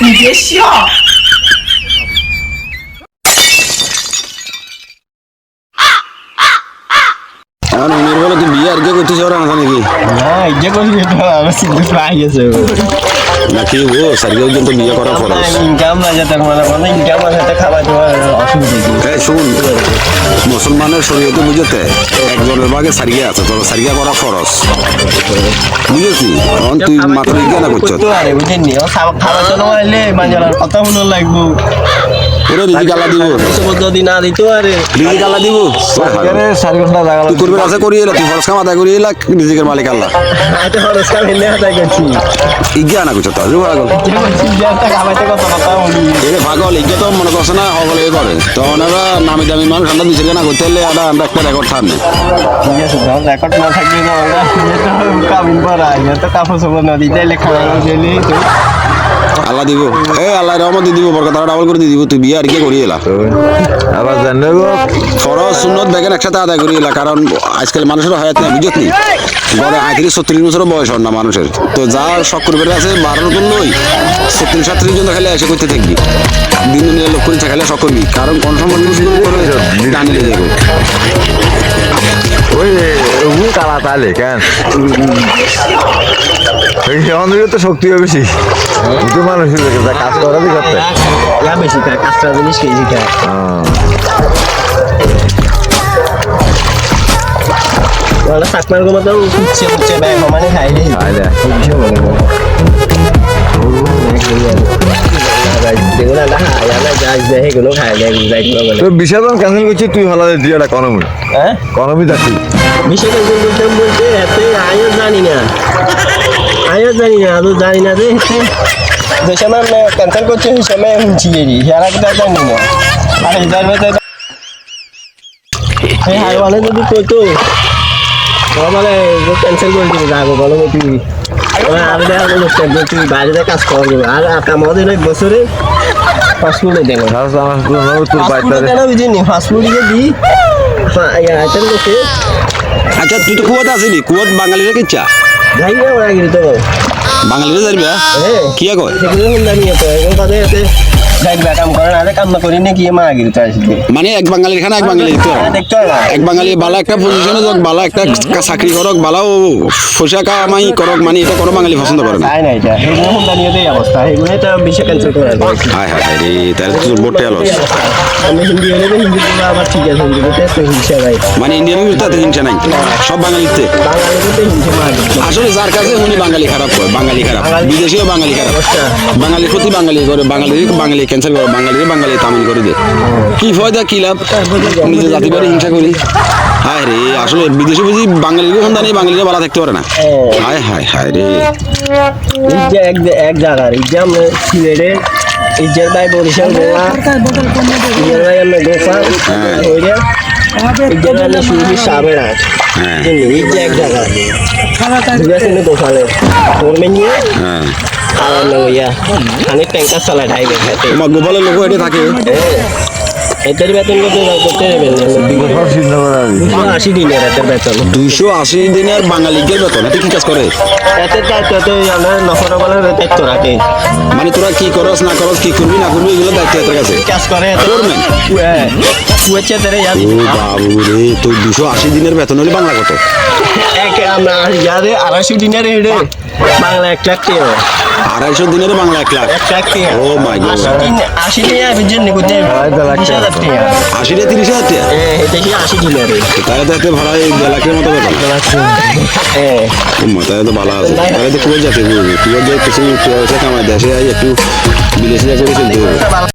你别笑。 এখন উনির বলে তুই বিয়ে আর কে করতেছ ওরা না নাকি না ইজ্জা করি তো আমার সিদ্ধ প্রায় গেছে নাকি ও সারিয়ে পর্যন্ত বিয়ে করা খরচ ইনকাম না যেতে মানে মানে ইনকাম আছে তো খাবার অসুবিধা কি? শুন মুসলমানের শরীয়তে বুঝতে একজনের ভাগে সারিয়া আছে তবে সারিয়া করা খরচ বুঝেছি কারণ তুই মাত্র বিজ্ঞান করছ? পারে ও খাবার জন্য মারলে কথা শুনো লাগবো। ওরে দিদি গালা দিব। যদি না দিতে পারে। দিদি গালা দিব। সাড়ে ঘণ্টা জায়গা তুই করবি আছে করিয়ে এলা তুই ফরজ কাম আদায় করিয়ে এলা নিজের মালিক আল্লাহ। এটা খরচ কাম ইজ্ঞা না করছ পাগল। এরে পাগল ইজ্ঞা তো মনে করছে না সকলে এ করে। তো ওনারা নামি দামি মানুষ ঠান্ডা দিচ্ছে না করতে হলে আমরা আমরা একটা রেকর্ড থামে ঠিক আছে ধর রেকর্ড না থাকলে তো তো কাপড় চোপড় না দিতে লেখা তো। আল্লাহ দিব। এ আল্লাহ রহমত দিব বরকত ডাবল করে দিব। তুই বিয়ে আর কি করিয়ে এলা? আবার জানবে ফরজ সুন্নত দেখেন একসাথে আদায় করিয়ে এলা কারণ আজকাল মানুষের হায়াত না বুঝত নি? গড়ে আঁত্রিশ ছত্রিশ বছর বয়স হন না মানুষের। তো যা শখ করবে আছে বারোর জন্য ওই ছত্রিশ সাতত্রিশ জন খেলে এসে করতে থাকবি। দিন দিন লোক করে খেলে শখ করবি কারণ কোন করে টানিয়ে দেবো ওই কালা তালে কেন? তো শক্তি বেশি। কিন্তু মানুষের যা কাজ করাবি করতে ইয়া বেশি খায় কাঁচরা জিনিস বেশি খায় ওরা চাকমার গো মতো উঠছে উঠছে ব্যাগ সমানে খাই না। না খাই দেয় যাই বলে তো বিশাদন ক্যান্সেল করছি তুই হলা কনমি কনমি বলতে এতে জানি না। জানি না আদৌ জানি না যে সময় ক্যান্সেল করছি সেই সময় শুনছি এরি হেরা কিটা জানি না। আর এই হাইওয়ালে যদি কইতো মানে ক্যান্সেল করে দিবি যাব বলো তুই আর দেখা গেলো তুই বাইরে কাজ করবি আর আমাদের এক বছরে ফাস্টফুডে তোর বুঝিনি ফাস্টফুডে দিই। আইটেম লোকে আচ্ছা তুই তো কুয়াতে আসিনি কুয়াত বাঙালিরা কিচ্ছা? যাই ওরা গিয়ে তো বাঙালিরা জানবি হ্যাঁ? কি কয় না কি আসবে। মানে এক বাঙালির খানা এক বাঙালি হয় এক বাঙালি বালা একটা পজিশনে যাক বালা একটা চাকরি করক বালাও পয়সা কামাই করক মানে এটা কোনো বাঙালি পছন্দ করে না। হায় হায় হায় রে তাহলে তো বোটে মানে ইন্ডিয়ান তাতে হিংসা নাই সব বাঙালিতে। আসলে যার কাছে উনি বাঙালি খারাপ করে বাঙালি খারাপ বিদেশিও বাঙালি খারাপ বাঙালির প্রতি বাঙালি করে বাঙালি বাঙালি ক্যান্সেল করে বাঙালি বাঙালি তামিল করে দে কি ফয়দা কি লাভ নিজের জাতি বাড়ি হিংসা করি হায় রে আসলে বিদেশি বুঝি বাঙালির সন্ধান নেই বাঙালিরা ভালো থাকতে পারে না হায় হায় হায় রে ইজ্জা এক এক জায়গার আমরা সিলেটে ইজ্জার ভাই বরিশাল গোয়া ইজ্জার ভাই আমরা গোফা ইজ্জার ভাই সাবের হ্যাঁ। এক জায়গা আছে। শুনে গোফালে ফোরমে নিয়ে? হ্যাঁ। আর না ইয়া খানিক ট্যাঙ্কার চালায় ঢাই দেখাতে গোপালের লোক এটা থাকে। এদের বেতন কত আশি দিনের এদের বেতন। দুইশো আশি দিনের বেতন এতে কি কাজ করে? এতে দায়িত্ব আমরা দায়িত্ব রাখে মানে তোরা কি করস না করস কি করবি না করবি এগুলো দায়িত্ব এদের কাছে। কাজ করে Foreman? কুয়েছে তারা ও বাবু রে দুশো আশি দিনের বেতন হলে বাংলা কত? এক আমরা আড়াইশো দিনের বাংলা এক লাখ টাকা আড়াইশো দিনের বাংলা এক লাখ এক লাখ ও মাই গড আশি টাকা। হাজার আশি তিরিশ হাজার টাকা? এটা কি আশি দিনের তাহলে তো একটা ভাড়া এই লাখের মতো ও তাহলে তো ভালো আছে। তাহলে তো কুয়ার যাতে কিছু কামাই দেশে একটু বিদেশে করে চলতে হবে